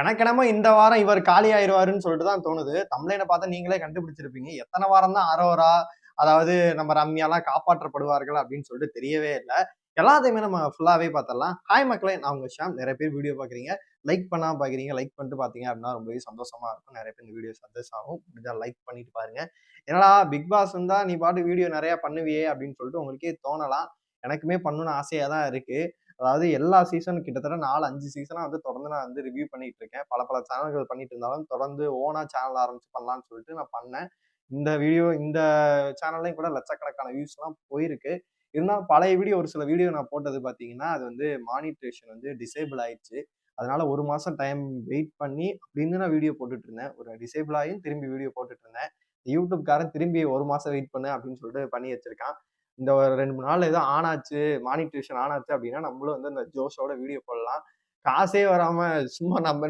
எனக்கு என்னமோ இந்த வாரம் இவர் காலி ஆயிடுவாருன்னு சொல்லிட்டு தான் தோணுது. தமிழனை பார்த்தா நீங்களே கண்டுபிடிச்சிருப்பீங்க. எத்தனை வாரம் தான் அரோரா அதாவது நம்ம ரம்யாலாம் காப்பாற்றப்படுவார்கள் அப்படின்னு சொல்லிட்டு தெரியவே இல்லை. எல்லாத்தையுமே நம்ம ஃபுல்லாகவே பார்த்தரலாம் ஹாய் மக்களே நான் உங்கள் ஷாம். நிறைய பேர் வீடியோ பார்க்குறீங்க. லைக் பண்ணால் பார்க்குறீங்க. லைக் பண்ணிட்டு பார்த்தீங்க அப்படின்னா ரொம்பவே சந்தோஷமாக இருக்கும். நிறைய பேர் இந்த வீடியோ சந்தோஷம் ஆகும் முடிஞ்சா லைக் பண்ணிட்டு பாருங்க. என்னடா பிக் பாஸ் இருந்தால் நீ பாட்டு வீடியோ நிறையா பண்ணுவியே அப்படின்னு சொல்லிட்டு உங்களுக்கே தோணலாம். எனக்குமே பண்ணணும்னு ஆசையாக தான் இருக்குது அதாவது எல்லா சீசனும் கிட்டத்தட்ட நாலு அஞ்சு சீசனாக வந்து தொடர்ந்து நான் வந்து ரிவ்யூ பண்ணிட்டு இருக்கேன் பல பல சேனல்கள் பண்ணிட்டு இருந்தாலும் தொடர்ந்து ஓனா சேனல் ஆரம்பிச்சு பண்ணலாம்னு சொல்லிட்டு நான் பண்ணேன். இந்த வீடியோ இந்த சேனல்லையும் கூட லட்சக்கணக்கான வியூஸ்லாம் போயிருக்கு. இருந்தாலும் பழைய வீடியோ ஒரு சில வீடியோ நான் போட்டது பார்த்தீங்கன்னா அது வந்து மானிட்டேஷன் வந்து டிசேபிள் ஆயிடுச்சு. அதனால ஒரு மாதம் டைம் வெயிட் பண்ணி அப்படின்னு நான் வீடியோ போட்டுட்டு இருந்தேன். ஒரு டிசேபிள் ஆகியும் திரும்பி வீடியோ போட்டுட்டு இருந்தேன். யூடியூப்காரன் திரும்பி ஒரு மாதம் வெயிட் பண்ணு அப்படின்னு சொல்லிட்டு பண்ணி வச்சிருக்கான். இந்த ஒரு ரெண்டு மூணு நாள் ஏதோ ஆனாச்சு மானிட்டேஷன் ஆனாச்சு அப்படின்னா நம்மளும் வந்து அந்த ஜோஷோட வீடியோ போடலாம். காசே வராம சும்மா நம்ம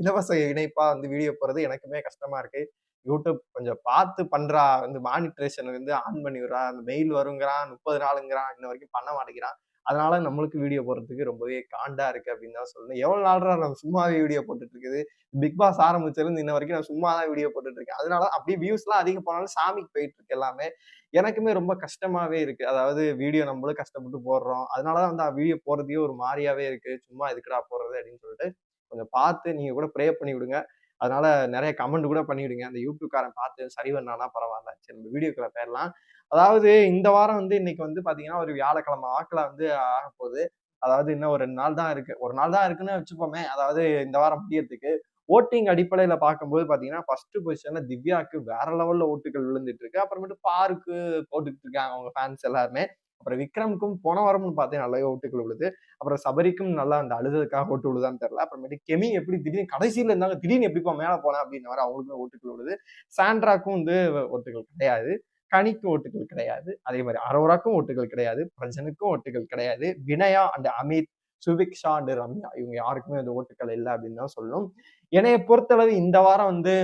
இலவச இணைப்பா வந்து வீடியோ போடுறது எனக்குமே கஷ்டமா இருக்கு. யூடியூப் கொஞ்சம் பார்த்து பண்றா வந்து மானிட்ரேஷன் வந்து ஆன் பண்ணி விடுறா அந்த மெயில் வருங்கிறான் முப்பது நாளுங்கிறான் இன்ன வரைக்கும் பண்ண மாட்டேங்கிறான். அதனால நம்மளுக்கு வீடியோ போடுறதுக்கு ரொம்பவே காண்டா இருக்கு அப்படின்னு தான் சொல்லணும். எவ்வளவு நாள்ரா நம்ம சும்மாவே வீடியோ போட்டுட்டு இருக்குது பிக் பாஸ் ஆரம்பிச்சிருந்து இன்ன வரைக்கும் நான் சும்மா தான் வீடியோ போட்டுட்டு இருக்கேன் அதனால அப்படியே வியூஸ் எல்லாம் அதிகம் போனாலும் சாமிக்கு போயிட்டு இருக்கு எல்லாமே. எனக்குமே ரொம்ப கஷ்டமாவே இருக்கு. அதாவது வீடியோ நம்மளும் கஷ்டப்பட்டு போடுறோம். அதனாலதான் வந்து வீடியோ போறதையே ஒரு மாதிரியாவே இருக்கு. சும்மா எதுக்குடா போடுறது அப்படின்னு சொல்லிட்டு கொஞ்சம் பார்த்து நீங்க கூட ப்ரே பண்ணி விடுங்க அதனால நிறைய கமெண்ட் கூட பண்ணிவிடுங்க அந்த யூடியூப்காரன் பார்த்து சரி பண்ணானா பரவாயில்ல. சரி நம்ம வீடியோக்களை போயிடலாம். அதாவது இந்த வாரம் வந்து இன்னைக்கு வந்து பாத்தீங்கன்னா ஒரு வியாழக்கிழமை வாக்கில் வந்து ஆக போகுது. அதாவது இன்னும் ஒரு ரெண்டு நாள் தான் இருக்கு. ஒரு நாள் தான் இருக்குன்னு வச்சுப்போமே. அதாவது இந்த வாரம் முடியறதுக்கு. ஓட்டிங் அடிப்படையில் பார்க்கும்போது பார்த்தீங்கன்னா ஃபர்ஸ்ட் பொசிஷனில் திவ்யாவுக்கு வேற லெவலில் ஓட்டுகள் விழுந்துட்டு இருக்கு. அப்புறமேட்டு பாருக்கு போட்டுக்கிட்டு இருக்காங்க அவங்க ஃபேன்ஸ் எல்லாருமே. அப்புறம் விக்ரமுக்கும் போன வாரம்னு பார்த்தேன் நல்லா ஓட்டுகள் விழுது. அப்புறம் சபரிக்கும் நல்லா அந்த அழுதுக்காக ஓட்டு விழுதான்னு தெரியல. அப்புறமேட்டு கெமி எப்படி திடீர்னு கடைசியில் இருந்தாங்க திடீர்னு எப்படிப்பா மேலே போனேன் அப்படின்னு வர அவங்களுக்கும் ஓட்டுகள் விழுது. சாண்ட்ராக்கும் வந்து ஓட்டுகள் கிடையாது. கனிக்கும் ஓட்டுகள் கிடையாது. அதே மாதிரி அரோராக்கும் ஓட்டுகள் கிடையாது. பிரஜனுக்கும் ஓட்டுகள் கிடையாது. வினயா அண்ட் அமித் சுபிக்ஷா அண்ட் ரம்யா இவங்க யாருக்குமே அந்த ஓட்டுகள் இல்லை அப்படின்னு தான் சொல்லணும் என்னைய பொறுத்தளவு இந்த வாரம் வந்து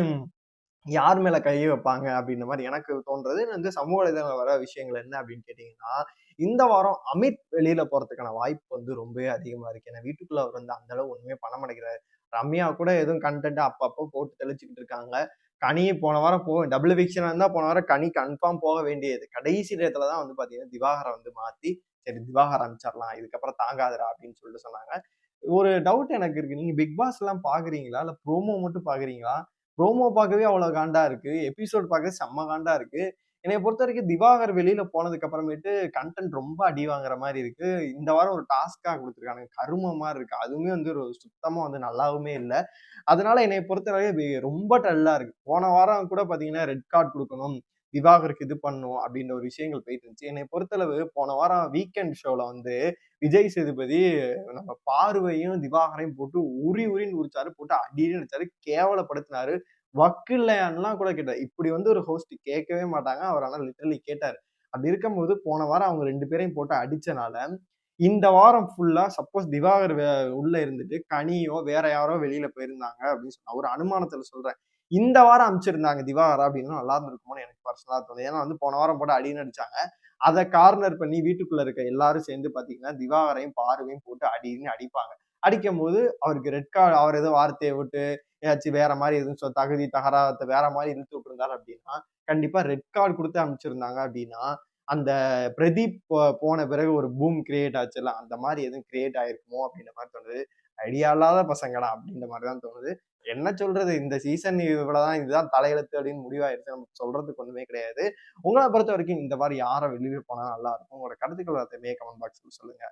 யார் மேல கையை வைப்பாங்க அப்படின்ற மாதிரி எனக்கு தோன்றது. வந்து சமூக வலைதளங்கள் வர விஷயங்கள் என்ன அப்படின்னு கேட்டீங்கன்னா இந்த வாரம் அமித் வெளியில போறதுக்கான வாய்ப்பு வந்து ரொம்பவே அதிகமா இருக்கு. ஏன்னா வீட்டுக்குள்ள அவர் வந்து அந்த அளவு ஒண்ணுமே பண்ண மாட்டேங்கிறாரு. ரம்யா கூட எதுவும் கண்டென்ட் அப்பப்போ போட்டு தெளிச்சுக்கிட்டு இருக்காங்க. கனி போன வாரம் போ டபுள் விக்ஷனா இருந்தா போன வாரம் கனி கன்ஃபார்ம் போக வேண்டியது. கடைசி நேரத்துல தான் வந்து பாத்தீங்கன்னா திவாகரை வந்து மாத்தி சரி திவாகர் அனுப்பிச்சிடலாம் இதுக்கப்புறம் தாங்காதுரா அப்படின்னு சொல்லிட்டு சொன்னாங்க. ஒரு டவுட் எனக்கு இருக்கு. நீங்க பிக் பாஸ் எல்லாம் பாக்குறீங்களா? இல்ல ப்ரோமோ மட்டும் பாக்குறீங்களா? ப்ரோமோ பார்க்கவே அவ்வளோ காண்டா இருக்கு. எபிசோட் பார்க்க செம்ம காண்டா இருக்கு. என்னை பொறுத்த வரைக்கும் திவாகர் வெளியில போனதுக்கு அப்புறமேட்டு கண்டென்ட் ரொம்ப அடி வாங்குற மாதிரி இருக்கு. இந்த வாரம் ஒரு டாஸ்கா கொடுத்துருக்காங்க. கரும மாதிரி இருக்கு. அதுவுமே வந்து ஒரு சுத்தமா வந்து நல்லாவுமே இல்லை. அதனால என்னை பொறுத்தவரைக்கும் ரொம்ப டல்லா இருக்கு. போன வாரம் கூட பாத்தீங்கன்னா ரெட் கார்டு கொடுக்கணும். திவாகருக்கு இது பண்ணும் அப்படின்ற ஒரு விஷயங்கள் போயிட்டு இருந்துச்சு என்னை பொறுத்தளவு போன வாரம் வீக்கெண்ட் ஷோல வந்து விஜய் சேதுபதி நம்ம பார்வையும் திவாகரையும் போட்டு உரி உரின்னு உரிச்சாரு போட்டு அடின்னு அடிச்சாரு கேவலப்படுத்தினாரு. வக்கில்லையான்லாம் கூட கேட்டார் இப்படி வந்து ஒரு ஹோஸ்ட் கேட்கவே மாட்டாங்க. அவர் ஆனால் லிட்டரலி கேட்டார். அப்படி இருக்கும்போது போன வாரம் அவங்க ரெண்டு பேரையும் போட்டு அடிச்சனால இந்த வாரம் ஃபுல்லா சப்போஸ் திவாகர் உள்ள இருந்துட்டு கனியோ வேற யாரோ வெளியில போயிருந்தாங்க அப்படின்னு சொன்ன ஒரு அனுமானத்துல சொல்றேன். இந்த வாரம் அமைச்சிருந்தாங்க திவாகர் அப்படின்னு நல்லா இருந்திருக்குமோன்னு எனக்கு பர்சனலா தோணுது. ஏன்னா வந்து போன வாரம் போட்டு அடின்னு அடிச்சாங்க. அதை கார்னர் பண்ணி வீட்டுக்குள்ள இருக்க எல்லாரும் சேர்ந்து பாத்தீங்கன்னா திவாகரையும் பார்வையும் போட்டு அடின்னு அடிப்பாங்க. அடிக்கும் போது அவருக்கு ரெட் கார்டு அவர் ஏதோ வார்த்தையை விட்டு ஏதாச்சும் வேற மாதிரி எதுவும் தகுதி தகராத்தை வேற மாதிரி இழுத்து விட்டுருந்தாரு அப்படின்னா கண்டிப்பா ரெட் கார்டு கொடுத்து அனுப்பிச்சிருந்தாங்க அப்படின்னா அந்த பிரதீப் போன பிறகு ஒரு பூம் கிரியேட் ஆச்சுல அந்த மாதிரி எதுவும் கிரியேட் ஆயிருக்குமோ அப்படின்ற மாதிரி தோணுது. ஐடியா இல்லாத பசங்களா அப்படின்ற மாதிரி தான் தோணுது. என்ன சொல்றது? இந்த சீசன் இவ்வளவுதான். இதுதான் தலையெழுத்து அப்படின்னு முடிவாயிருச்சு. நமக்கு சொல்றதுக்கு ஒண்ணுமே கிடையாது. உங்களை பொறுத்த வரைக்கும் இந்த மாதிரி யாரை வெளியே போனா நல்லா இருக்கும் உங்களோட கருத்துக்கள் எல்லாத்தையுமே கமெண்ட் பாக்ஸ்ல சொல்லுங்க.